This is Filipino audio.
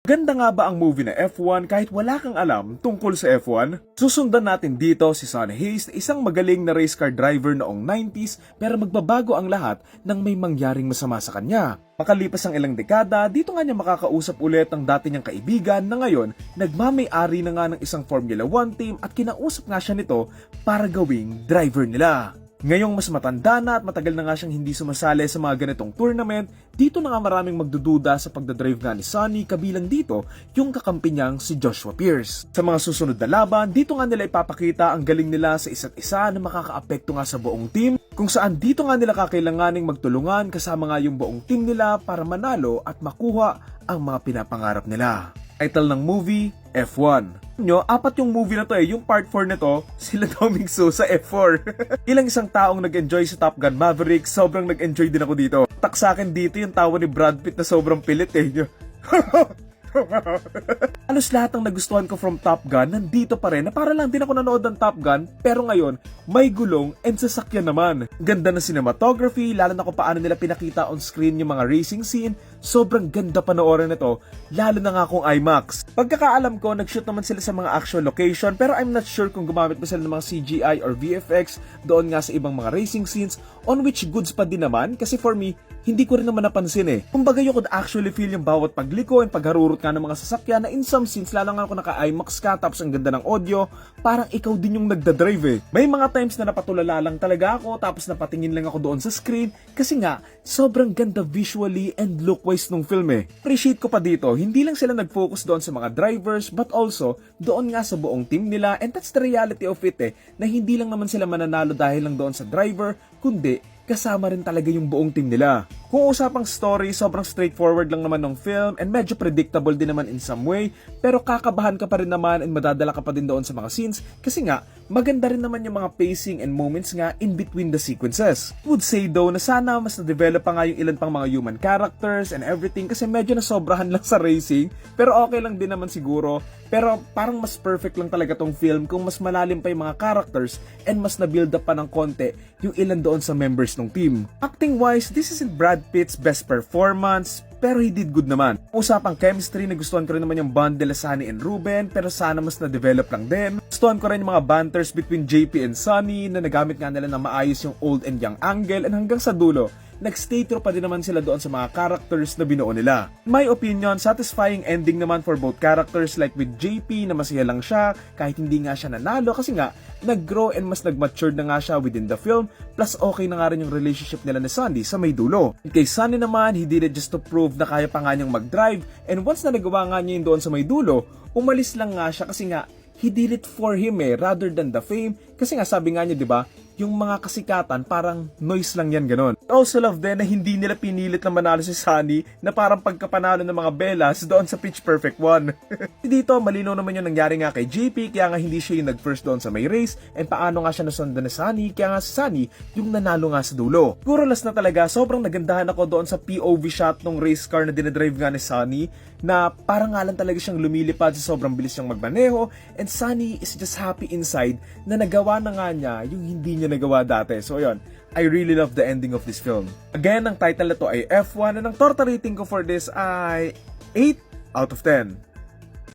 Ganda nga ba ang movie na F1 kahit wala kang alam tungkol sa F1? Susundan natin dito si Sonny Hayes, isang magaling na race car driver noong 90s pero magbabago ang lahat nang may mangyaring masama sa kanya. Makalipas ang ilang dekada, dito nga niya makakausap ulit ang dati niyang kaibigan na ngayon nagmamay-ari na nga ng isang Formula 1 team at kinausap nga siya nito para gawing driver nila. Ngayong mas matanda na at matagal na nga siyang hindi sumasali sa mga ganitong tournament, dito na nga maraming magdududa sa pagdadrive nga ni Sonny kabilang dito yung kakampi niyang si Joshua Pierce. Sa mga susunod na laban, dito nga nila ipapakita ang galing nila sa isa't isa na makakaapekto nga sa buong team kung saan dito nga nila kakailanganing magtulungan kasama nga yung buong team nila para manalo at makuha ang mga pinapangarap nila. Title ng movie, F1 nyo, apat yung movie na to eh. Yung part 4 nito, sila Doming Su sa F4. Ilang isang taong nag-enjoy sa Top Gun Maverick, sobrang nag-enjoy din ako dito. Tak sa akin dito yung tawa ni Brad Pitt na sobrang pilit eh. Halos lahat ng nagustuhan ko from Top Gun nandito pa rin na para lang din ako nanood ng Top Gun pero ngayon may gulong and sasakyan naman. Ganda ng cinematography, lalo na kung paano nila pinakita on screen yung mga racing scene. Sobrang ganda panoorin nito, lalo na nga kung IMAX. Pagkakaalam ko, nag-shoot naman sila sa mga actual location pero I'm not sure kung gumamit ba sila ng mga CGI or VFX doon nga sa ibang mga racing scenes on which goods pa din naman kasi for me, hindi ko rin naman napansin eh. Kumbaga you could actually feel yung bawat pagliko and pagharurot nga ng mga sasakyan na in some scenes, lalo nga kung naka-IMAX ka tapos ang ganda ng audio, parang ikaw din yung nagdadrive eh. May mga times na napatulala lang talaga ako tapos napatingin lang ako doon sa screen kasi nga, sobrang ganda visually and look-wise nung film eh. Appreciate ko pa dito, hindi lang sila nag-focus doon sa mga drivers but also doon nga sa buong team nila and that's the reality of it eh, na hindi lang naman sila mananalo dahil lang doon sa driver, kundi kasama rin talaga yung buong team nila. Kung usapang story, sobrang straightforward lang naman ng film and medyo predictable din naman in some way, pero kakabahan ka pa rin naman and madadala ka pa din doon sa mga scenes kasi nga, maganda rin naman yung mga pacing and moments nga in between the sequences. Would say though na sana mas na-develop pa nga yung ilan pang mga human characters and everything kasi medyo nasobrahan lang sa racing, pero okay lang din naman siguro. Pero parang mas perfect lang talaga tong film kung mas malalim pa yung mga characters and mas na-build up pa ng konti yung ilan doon sa members ng team. Acting wise, this isn't Brad Pitt's best performance, pero he did good naman. Usapang chemistry, nagustuhan ko rin naman yung bond nila Sunny and Ruben, pero sana mas na-develop lang din. Gustuhan ko rin yung mga banters between JP and Sunny na nagamit nga nila na maayos yung old and young angle and hanggang sa dulo, nag-stay true pa din naman sila doon sa mga characters na binuo nila. My opinion, satisfying ending naman for both characters like with JP na masaya lang siya kahit hindi nga siya nanalo kasi nga nag-grow and mas nag-mature na nga siya within the film plus okay na nga rin yung relationship nila ni Sandy sa may dulo. And kay Sunny naman, he did it just to prove na kaya pa nga niyang mag-drive and once na nagawa nga niya yun doon sa may dulo, umalis lang nga siya kasi nga he did it for him eh rather than the fame kasi nga sabi nga niya 'di ba yung mga kasikatan parang noise lang yan ganon. Also love din na hindi nila pinilit na manalo si Sunny na parang pagkapanalo ng mga Bellas doon sa Pitch Perfect 1. Dito malinaw naman yung nangyari nga kay JP kaya nga hindi siya yung nag-first doon sa may race and paano nga siya nasundan ni Sunny kaya nga si Sunny yung nanalo nga sa dulo. Puro last na talaga sobrang nagandahan ako doon sa POV shot ng race car na dinadrive nga ni Sunny na parang nga lang talaga siyang lumilipad sa sobrang bilis niyang magmaneho and Sunny is just happy inside na nagawa na nga niya yung hindi niya nagawa dati. So yun, I really love the ending of this film. Again, ang title na to ay F1 and ang torta rating ko for this ay 8 out of 10.